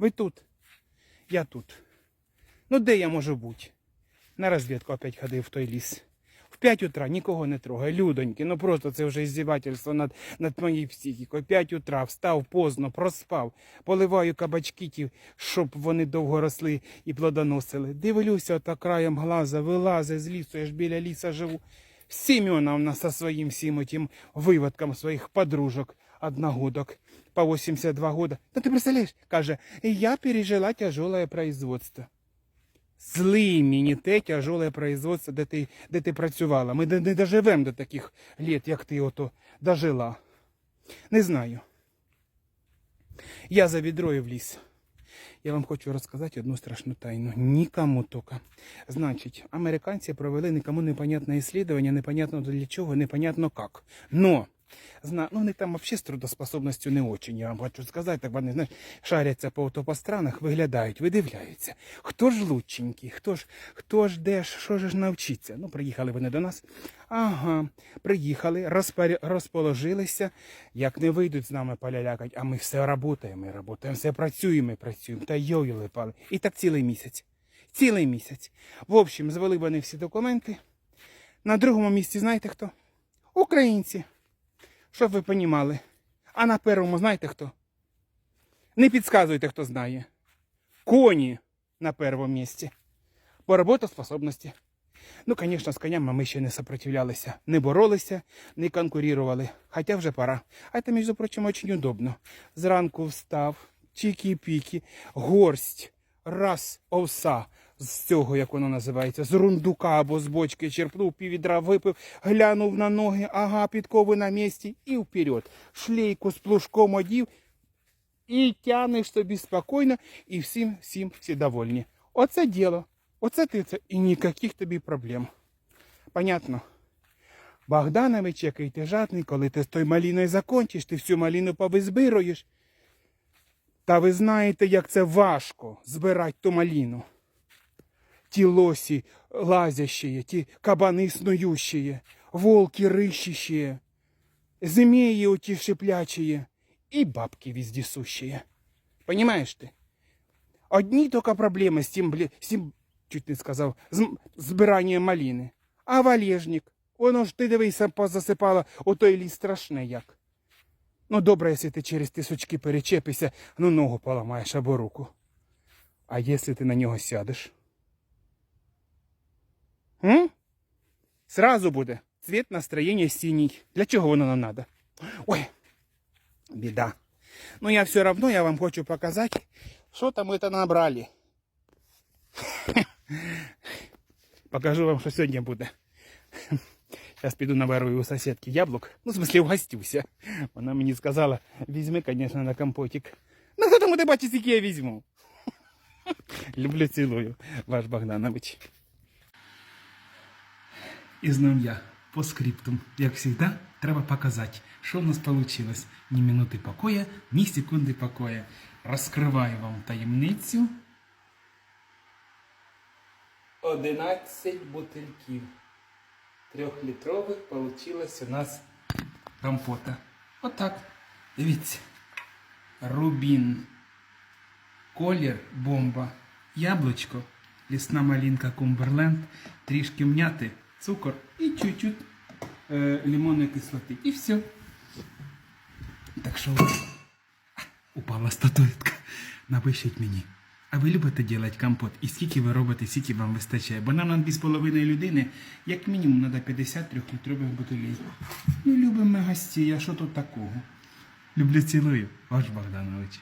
Ви тут? Я тут. Ну де я можу бути? На розвідку опять ходив в той ліс. В 5 утра нікого не трогай, людоньки. Ну просто це вже іздівательство над, над моєю психікою. 5 утра встав поздно, проспав, поливаю кабачкітів, щоб вони довго росли і плодоносили. Дивлюся, ото краєм глаза вилазить з лісу, я ж біля ліса живу. Семеновна со своїм всім этим виводком своїх подружок, одногодок, по 82 года. Та ти представляєш, каже, я пережила тяжелое производство. Злий мені те тяжеле производство, де ти, де ти працювала. Ми не, доживемо до таких літ, як ти ото дожила. Не знаю. Я за відрою в ліс. Я вам хочу розказати одну страшну тайну. Нікому тільки. Значить, американці провели нікому непонятне ісследование, непонятно для чого, непонятно як. Но Зна... Ну, вони там взагалі з трудоспособністю не очень, я вам хочу сказати. Так вони, знаєш, шаряться по, то по странах, виглядають, видивляються. Хто ж лученький, хто ж, хто ж де ж, що ж навчиться? Ну, приїхали вони до нас. Ага, приїхали, розпоря... розположилися. Як не вийдуть з нами полялякать, а ми все ми работаємо, все працюємо, працюємо. Та йой липали. І так цілий місяць. Цілий місяць. В общем, звели вони всі документи. На другому місці знаєте хто? Українці. Щоб ви понімали. А на першому знаєте хто? Не підказуйте, хто знає. Коні на першому місці. По роботоспособності. Ну, звісно, з конями ми ще не сопротивлялися, не боролися, не конкурували. Хоча вже пора. А це, між прочим, дуже удобно. Зранку встав, чікі-пікі, горсть, раз овса з цього, як воно називається, з рундука або з бочки черпнув, піввідра випив, глянув на ноги, ага, підкови на місці і вперед. Шлейку з плужком одів і тянеш собі спокійно, і всім, всім всі довольні. Оце діло. Оце ти це і ніяких тобі проблем. Понятно? Богданович, який ти жадний, коли ти з той маліною закончиш, ти всю маліну повизбируєш. Та ви знаєте, як це важко збирати ту маліну. Ті лосі лазящие, ті кабани снующие, волки рыщущие, змеи эти шиплячие и бабки вездесущие. Понимаешь ты? Одні тільки проблеми з тим, блі- з тим чуть не сказав, з м- збиранням маліни. А валежник, воно ж ти дивися, позасипала, ото і ліс страшне як. Ну, добре, якщо ти через ті сучки перечепишся, ну ногу поламаєш або руку. А якщо ти на нього сядеш? М? Сразу буде. Цвет настроєння синій. Для чого воно нам надо? Ой, біда. Ну, я все равно я вам хочу показати, що там это набрали. Покажу вам, що сьогодні буде. Зараз піду наворую у сусідки яблук. Ну, в смысле, угостюся. Вона мені сказала, візьми, звісно, на компотик. Ну, хто тому ти бачиш, який я візьму? Люблю, цілую, ваш Богданович. І знов я по скриптум, як завжди, треба показати, що в нас вийшло. Ні минути покоя, ні секунди покоя. Розкриваю вам таємницю. 11 бутильків. Трьохлітрових получилось у нас компота. Отак. Дивіться. Рубін. Колір бомба. Яблучко. Лісна малинка Кумберленд. Трішки м'яти, цукор і чуть-чуть е, лимонної кислоти. І все. Так що упала статуетка. Напишіть мені. А ви любите робити компот? І скільки ви робите, скільки вам вистачає? Бо нам на 2,5 людини, як мінімум, треба 53 літрових бутилей. Ну, любимо гості, а що тут такого? Люблю цілую, ваш Богданович.